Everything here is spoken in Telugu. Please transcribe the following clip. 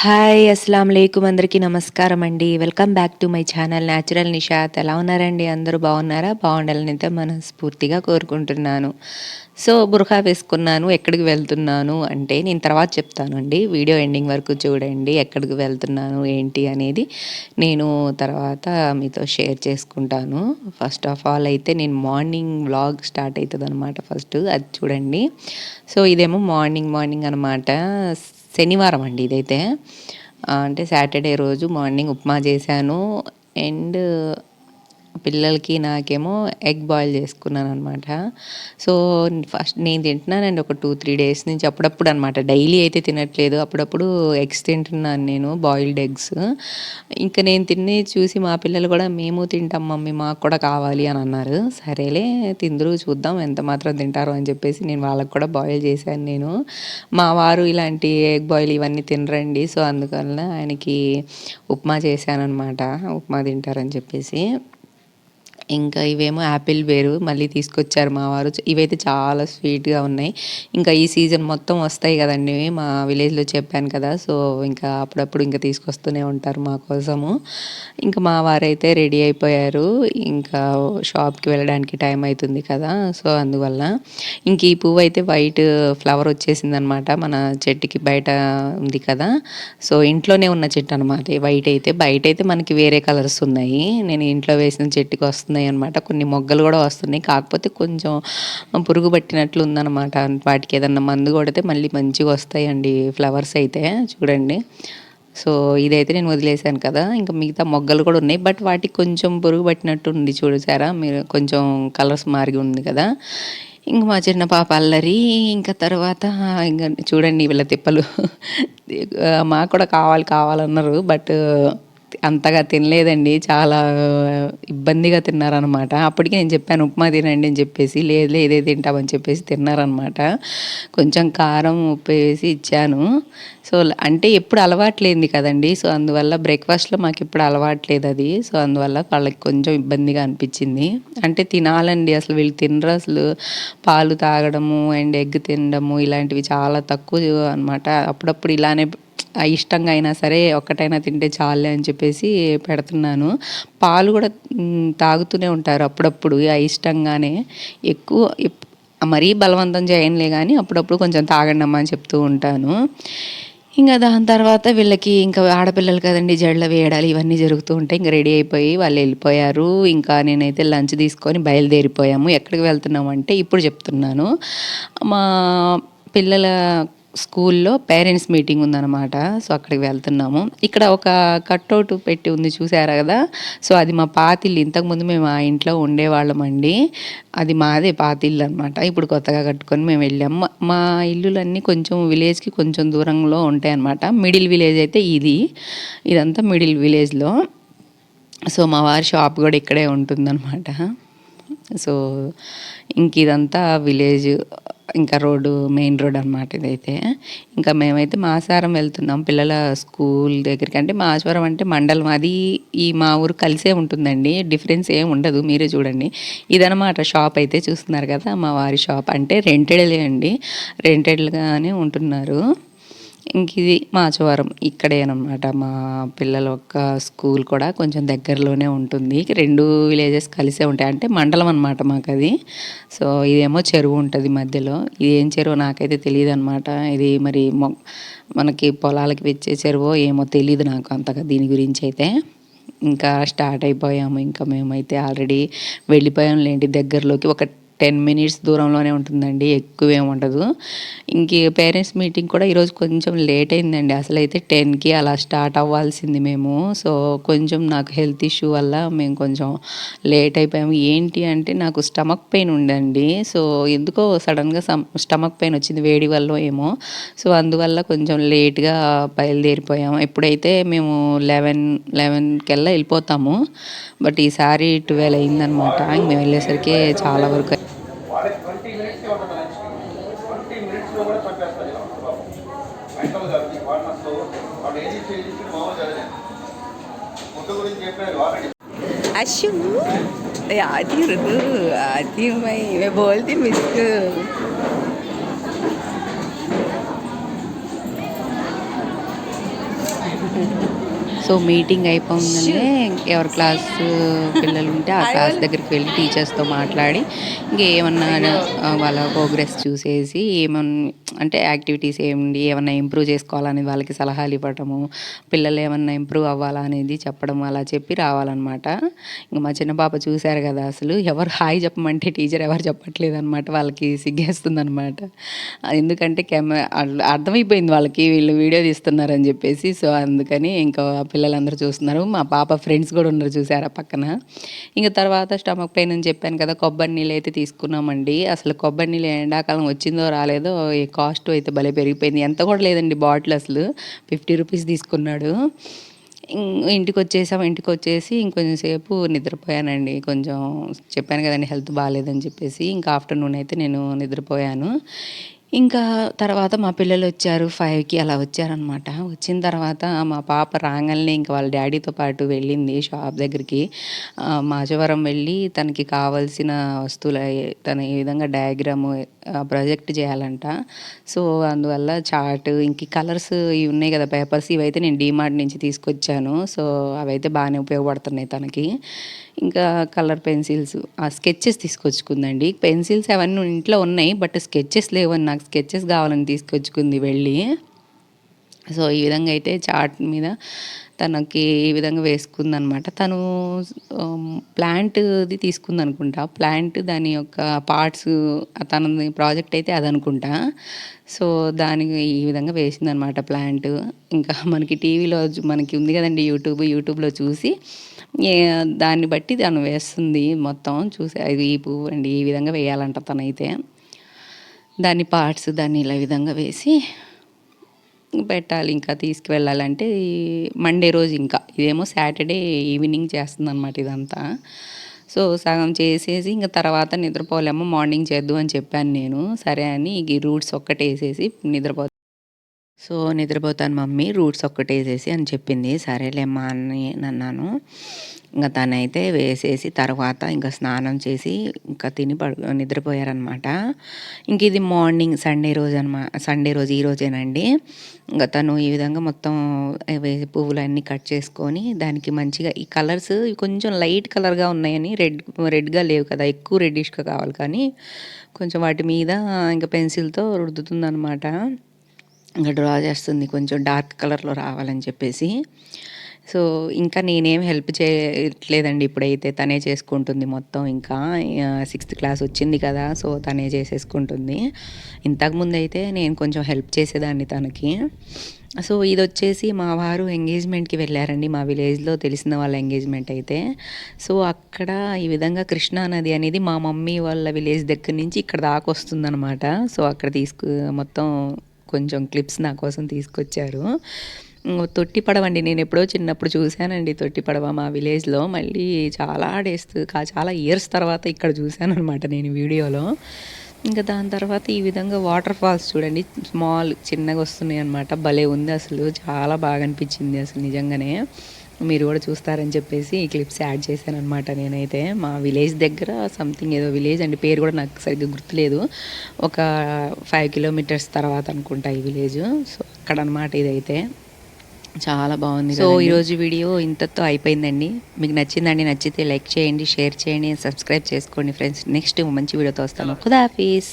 హాయ్ అస్సలం లేకుం. అందరికీ నమస్కారం అండి. Welcome back to my channel natural Nishat ఎలా ఉన్నారండి? అందరూ బాగున్నారా? బాగుండాలని అయితే మనస్ఫూర్తిగా కోరుకుంటున్నాను. సో బుర్ఖా వేసుకున్నాను ఎక్కడికి వెళ్తున్నాను అంటే నేను తర్వాత చెప్తాను అండి వీడియో ఎండింగ్ వరకు చూడండి ఎక్కడికి వెళ్తున్నాను ఏంటి అనేది నేను తర్వాత మీతో షేర్ చేసుకుంటాను. ఫస్ట్ ఆఫ్ ఆల్ అయితే నేను మార్నింగ్ వ్లాగ్ స్టార్ట్ అవుతుంది అనమాట ఫస్ట్. అది చూడండి. సో ఇదేమో మార్నింగ్ మార్నింగ్ అనమాట శనివారం అండి ఇదైతే. అంటే సాటర్డే రోజు మార్నింగ్ ఉప్మా చేశాను. అండ్ పిల్లలకి నాకేమో ఎగ్ బాయిల్ చేసుకున్నాను అనమాట సో ఫస్ట్ నేను తింటున్నానండి ఒక టూ త్రీ డేస్ నుంచి అప్పుడప్పుడు అనమాట డైలీ అయితే తినట్లేదు. అప్పుడప్పుడు ఎగ్స్ తింటున్నాను నేను బాయిల్డ్ ఎగ్స్. ఇంకా నేను తిని చూసి మా పిల్లలు కూడా మేము తింటాం మమ్మీ మాకు కూడా కావాలి అని అన్నారు. సరేలే తిందురు చూద్దాం ఎంత మాత్రం తింటారో అని చెప్పేసి నేను వాళ్ళకి కూడా బాయిల్ చేశాను నేను. మా వారు ఇలాంటి ఎగ్ బాయిల్ ఇవన్నీ తినరండి. సో అందువల్ల ఆయనకి ఉప్మా చేశాను అనమాట ఉప్మా తింటారని చెప్పేసి. ఇంకా ఇవేమో యాపిల్ వేరు మళ్ళీ తీసుకొచ్చారు మా వారు. ఇవైతే చాలా స్వీట్గా ఉన్నాయి. ఇంకా ఈ సీజన్ మొత్తం వస్తాయి కదండి మా విలేజ్లో చెప్పాను కదా. సో ఇంకా అప్పుడప్పుడు ఇంకా తీసుకొస్తూనే ఉంటారు మా కోసము. ఇంకా మా వారైతే రెడీ అయిపోయారు. ఇంకా షాప్కి వెళ్ళడానికి టైం అవుతుంది కదా. సో అందువల్ల ఇంక ఈ పువ్వు అయితే వైట్ ఫ్లవర్ వచ్చేసింది అనమాట మన చెట్టుకి బయట ఉంది కదా. సో ఇంట్లోనే ఉన్న చెట్టు అనమాట వైట్ అయితే బయట అయితే మనకి వేరే కలర్స్ ఉన్నాయి. నేను ఇంట్లో వేసిన చెట్టుకి వస్తున్నాయి అనమాట కొన్ని మొగ్గలు కూడా వస్తున్నాయి. కాకపోతే కొంచెం పురుగు పట్టినట్లు ఉందన్నమాట. వాటికి ఏదన్నా మందు కొడితే మళ్ళీ మంచిగా వస్తాయండి ఫ్లవర్స్ అయితే. చూడండి. సో ఇదైతే నేను వదిలేశాను కదా. ఇంకా మిగతా మొగ్గలు కూడా ఉన్నాయి. బట్ వాటికి కొంచెం పురుగు పట్టినట్టు ఉంది చూసారా? మీరు కొంచెం కలర్స్ మారి ఉంది కదా. ఇంక మా చిన్న పాప అల్లరి. ఇంకా తర్వాత ఇంకా చూడండి వీళ్ళ తిప్పలు. మాకు కూడా కావాలి కావాలన్నారు. బట్ అంతగా తినలేదండి. చాలా ఇబ్బందిగా తిన్నారనమాట అప్పటికి నేను చెప్పాను ఉప్మా తినండి అని చెప్పేసి లేదు లేదు ఇదే తింటామని చెప్పేసి తిన్నారనమాట కొంచెం కారం ఉప్పు వేసి ఇచ్చాను. సో అంటే ఎప్పుడు అలవాట్లేంది కదండి. సో అందువల్ల బ్రేక్ఫాస్ట్లో మాకు ఎప్పుడు అలవాట్లేదు అది. సో అందువల్ల వాళ్ళకి కొంచెం ఇబ్బందిగా అనిపించింది. అంటే తినాలండి అసలు. వీళ్ళు తినరు అసలు. పాలు తాగడము అండ్ ఎగ్ తినడము ఇలాంటివి చాలా తక్కువ అనమాట అప్పుడప్పుడు ఇలానే ఇష్టంగా అయినా సరే ఒక్కటైనా తింటే చాలే అని చెప్పేసి పెడుతున్నాను. పాలు కూడా తాగుతూనే ఉంటారు అప్పుడప్పుడు. ఆ ఇష్టంగానే ఎక్కువ మరీ బలవంతం చేయనులే కానీ అప్పుడప్పుడు కొంచెం తాగండి అమ్మా అని చెప్తూ ఉంటాను. ఇంకా దాని తర్వాత వీళ్ళకి ఇంకా ఆడపిల్లలు కదండి జడలు వేయడాలు ఇవన్నీ జరుగుతూ ఉంటాయి. ఇంకా రెడీ అయిపోయి వాళ్ళు వెళ్ళిపోయారు. ఇంకా నేనైతే లంచ్ తీసుకొని బయలుదేరిపోయాము. ఎక్కడికి వెళ్తున్నామంటే ఇప్పుడు చెప్తున్నాను. మా పిల్లల స్కూల్లో పేరెంట్స్ మీటింగ్ ఉందన్నమాట. సో అక్కడికి వెళ్తున్నాము. ఇక్కడ ఒక కట్అవుట్ పెట్టి ఉంది చూసారా కదా? సో అది మా పాతిల్లు. ఇంతకుముందు మేము ఆ ఇంట్లో ఉండేవాళ్ళమండి. అది మాదే పాతిల్లు అనమాట ఇప్పుడు కొత్తగా కట్టుకొని మేము వెళ్ళాము. మా- ఇల్లులన్నీ కొంచెం విలేజ్కి కొంచెం దూరంలో ఉంటాయి అనమాట మిడిల్ విలేజ్ అయితే ఇది. ఇదంతా మిడిల్ విలేజ్లో. సో మా వారి షాప్ కూడా ఇక్కడే ఉంటుందన్నమాట. సో ఇంక ఇదంతా విలేజ్ ఇంకా రోడ్డు మెయిన్ రోడ్ అనమాట ఇదైతే. ఇంకా మేమైతే మాసారం వెళ్తున్నాం. పిల్లల స్కూల్ దగ్గరికి. అంటే మాసవరం అంటే మండలం. అది ఈ మా ఊరు కలిసే ఉంటుందండి. డిఫరెన్స్ ఏం ఉండదు. మీరే చూడండి. ఇదనమాట షాప్ అయితే చూస్తున్నారు కదా మా వారి షాప్. అంటే రెంటెడ్లే అండి. రెంటెడ్గానే ఉంటున్నారు. ఇంక ఇది మాచవరం ఇక్కడే అనమాట మా పిల్లల యొక్క స్కూల్ కూడా కొంచెం దగ్గరలోనే ఉంటుంది. రెండు విలేజెస్ కలిసే ఉంటాయి. అంటే మండలం అనమాట మాకు అది సో ఇదేమో చెరువు ఉంటుంది మధ్యలో. ఇది ఏం చెరువు నాకైతే తెలియదు అనమాట ఇది మరి మొ- మనకి పొలాలకి వచ్చే చెరువు ఏమో తెలియదు నాకు అంతగా దీని గురించి అయితే. ఇంకా స్టార్ట్ అయిపోయాము. ఇంకా మేమైతే ఆల్రెడీ వెళ్ళిపోయాం లేండి దగ్గరలోకి. ఒక టెన్ మినిట్స్ దూరంలోనే ఉంటుందండి ఎక్కువ ఉండదు. ఇంక పేరెంట్స్ మీటింగ్ కూడా ఈరోజు కొంచెం లేట్ అయిందండి. అసలు అయితే టెన్కి అలా స్టార్ట్ అవ్వాల్సింది మేము. సో కొంచెం నాకు హెల్త్ ఇష్యూ వల్ల మేము కొంచెం లేట్ అయిపోయాము. ఏంటి అంటే నాకు స్టమక్ పెయిన్ ఉందండి. సో ఎందుకో సడన్గా స్టమక్ పెయిన్ వచ్చింది వేడి వల్ల ఏమో. సో అందువల్ల కొంచెం లేట్గా బయలుదేరిపోయాము. ఎప్పుడైతే మేము లెవెన్ లెవెన్ కెల్లా వెళ్ళిపోతాము బట్ ఈసారి ట్వెల్వ్ అయిందనమాట. మేము వెళ్ళేసరికి చాలా వరకు അശു ആദ്യം ഋതു ആദ്യമായി ബോൾത്തി മിസ്ക് Thank you. సో మీటింగ్ అయిపోయిందంటే ఎవరి క్లాస్ పిల్లలు ఉంటే ఆ క్లాస్ దగ్గరికి వెళ్ళి టీచర్స్తో మాట్లాడి ఇంకేమన్నా వాళ్ళ ప్రోగ్రెస్ చూసేసి ఏమన్నా అంటే యాక్టివిటీస్ ఏముంది ఏమన్నా ఇంప్రూవ్ చేసుకోవాలని వాళ్ళకి సలహాలు ఇవ్వటము పిల్లలు ఏమన్నా ఇంప్రూవ్ అవ్వాలా అనేది చెప్పడం అలా చెప్పి రావాలన్నమాట. ఇంక మా చిన్న పాప చూశారు కదా అసలు. ఎవరు హాయ్ చెప్పమంటే టీచర్ ఎవరు చెప్పట్లేదు అనమాట వాళ్ళకి సిగ్గేస్తుంది అనమాట ఎందుకంటే కెమెరా అర్థమైపోయింది వాళ్ళకి వీళ్ళు వీడియో తీస్తున్నారని చెప్పేసి. సో అందుకని ఇంకా పిల్లలందరూ చూస్తున్నారు. మా పాప ఫ్రెండ్స్ కూడా ఉన్నారు చూసారా పక్కన. ఇంకా తర్వాత స్టమక్ పెయిన్ అని చెప్పాను కదా కొబ్బరి నీళ్ళు అయితే తీసుకున్నామండి. అసలు కొబ్బరి నీళ్ళు ఎండాకాలం వచ్చిందో రాలేదో ఈ కాస్ట్ అయితే భలే పెరిగిపోయింది. ఎంత కూడా లేదండి బాటిల్ అసలు. ఫిఫ్టీ రూపీస్ తీసుకున్నాడు. ఇం- ఇంటికి వచ్చేసాం ఇంటికి వచ్చేసి ఇంకొంచెం సేపు నిద్రపోయానండి. కొంచెం చెప్పాను కదండి హెల్త్ బాగాలేదని చెప్పేసి ఇంకా ఆఫ్టర్నూన్ అయితే నేను నిద్రపోయాను. ఇంకా తర్వాత మా పిల్లలు వచ్చారు ఫైవ్కి అలా వచ్చారనమాట వచ్చిన తర్వాత మా పాప రాగానే ఇంకా వాళ్ళ డాడీతో పాటు వెళ్ళింది షాప్ దగ్గరికి. మాచవరం వెళ్ళి తనకి కావాల్సిన వస్తువులు తన ఏ విధంగా డయాగ్రాము ప్రాజెక్ట్ చేయాలంట. సో అందువల్ల చార్ట్ ఇంక కలర్స్ ఇవి ఉన్నాయి కదా పేపర్స్ ఇవైతే నేను డీమార్ట్ నుంచి తీసుకొచ్చాను. సో అవైతే బాగానే ఉపయోగపడుతున్నాయి తనకి. ఇంకా కలర్ పెన్సిల్స్ ఆ స్కెచెస్ తీసుకొచ్చుకుందండి. పెన్సిల్స్ అవన్నీ ఇంట్లో ఉన్నాయి బట్ స్కెచెస్ లేవని నాకు స్కెచెస్ కావాలని తీసుకొచ్చుకుంది వెళ్ళి. సో ఈ విధంగా అయితే చార్ట్ మీద తనకి ఈ విధంగా వేసుకుందనమాట. తను ప్లాంట్ది తీసుకుంది అనుకుంటా ప్లాంట్ దాని యొక్క పార్ట్స్ తన ప్రాజెక్ట్ అయితే అది అనుకుంటా సో దానికి ఈ విధంగా వేసిందనమాట ప్లాంట్. ఇంకా మనకి టీవీలో మనకి ఉంది కదండి యూట్యూబ్. యూట్యూబ్లో చూసి దాన్ని బట్టి తను వేస్తుంది మొత్తం. చూసి అది ఈ పువ్వు అండి ఈ విధంగా వేయాలంట తనైతే. దాని పార్ట్స్ దాన్ని ఇలా విధంగా వేసి పెట్టాలి ఇంకా తీసుకువెళ్ళాలంటే మండే రోజు ఇంకా. ఇదేమో సాటర్డే ఈవినింగ్ చేస్తుంది అనమాట ఇదంతా. సో సగం చేసేసి ఇంకా తర్వాత నిద్రపోలేమో మార్నింగ్ చేద్దు అని చెప్పాను నేను. సరే అని ఈ రూట్స్ ఒక్కటేసేసి నిద్రపో సో నిద్రపోతాను మమ్మీ రూట్స్ ఒక్కటే వేసేసి అని చెప్పింది. సరేలేమ్మా అని అన్నాను ఇంకా తనైతే వేసేసి తర్వాత ఇంకా స్నానం చేసి ఇంకా తిని పడు నిద్రపోయారనమాట. ఇంక ఇది మార్నింగ్ సండే రోజు అనమాట సండే రోజు ఈ రోజేనండి. ఇంకా తను ఈ విధంగా మొత్తం పువ్వులన్నీ కట్ చేసుకొని దానికి మంచిగా ఈ కలర్స్ కొంచెం లైట్ కలర్గా ఉన్నాయని రెడ్ రెడ్గా లేవు కదా ఎక్కువ రెడ్డిష్గా కావాలి కానీ కొంచెం వాటి మీద ఇంకా పెన్సిల్తో రుద్దుతుందనమాట. ఇంకా డ్రా చేస్తుంది కొంచెం డార్క్ కలర్లో రావాలని చెప్పేసి. సో ఇంకా నేనేం హెల్ప్ చేయట్లేదండి ఇప్పుడైతే. తనే చేసుకుంటుంది మొత్తం ఇంకా. సిక్స్త్ క్లాస్ వచ్చింది కదా సో తనే చేసేసుకుంటుంది. ఇంతకుముందు అయితే నేను కొంచెం హెల్ప్ చేసేదాన్ని తనకి. సో ఇది వచ్చేసి మా వారు ఎంగేజ్మెంట్కి వెళ్ళారండి మా విలేజ్లో తెలిసిన వాళ్ళ ఎంగేజ్మెంట్ అయితే. సో అక్కడ ఈ విధంగా కృష్ణా నది అనేది మా మమ్మీ వాళ్ళ విలేజ్ దగ్గర నుంచి ఇక్కడ దాకా వస్తుందన్నమాట. సో అక్కడ తీసుకు మొత్తం కొంచెం క్లిప్స్ నా కోసం తీసుకొచ్చారు. తొట్టి పడవ అండి. నేను ఎప్పుడో చిన్నప్పుడు చూశానండి తొట్టి పడవ మా విలేజ్లో. మళ్ళీ చాలా డేస్ కా- చాలా ఇయర్స్ తర్వాత ఇక్కడ చూశాను అనమాట నేను వీడియోలో. ఇంకా దాని తర్వాత ఈ విధంగా వాటర్ ఫాల్స్ చూడండి. స్మాల్ చిన్నగా వస్తున్నాయి అనమాట భలే ఉంది అసలు. చాలా బాగా అనిపించింది అసలు నిజంగానే. మీరు కూడా చూస్తారని చెప్పేసి ఈ క్లిప్స్ యాడ్ చేశాను అనమాట నేనైతే. మా విలేజ్ దగ్గర సంథింగ్ ఏదో విలేజ్ అండి. పేరు కూడా నాకు సరిగ్గా గుర్తులేదు. ఒక ఫైవ్ కిలోమీటర్స్ తర్వాత అనుకుంటా ఈ విలేజ్ సో అక్కడ అనమాట ఇదైతే. చాలా బాగుంది సో ఈరోజు వీడియో ఇంతతో అయిపోయిందండి. మీకు నచ్చిందండి నచ్చితే లైక్ చేయండి షేర్ చేయండి సబ్స్క్రైబ్ చేసుకోండి ఫ్రెండ్స్. నెక్స్ట్ మంచి వీడియోతో వస్తాను. ఖుదాఫీస్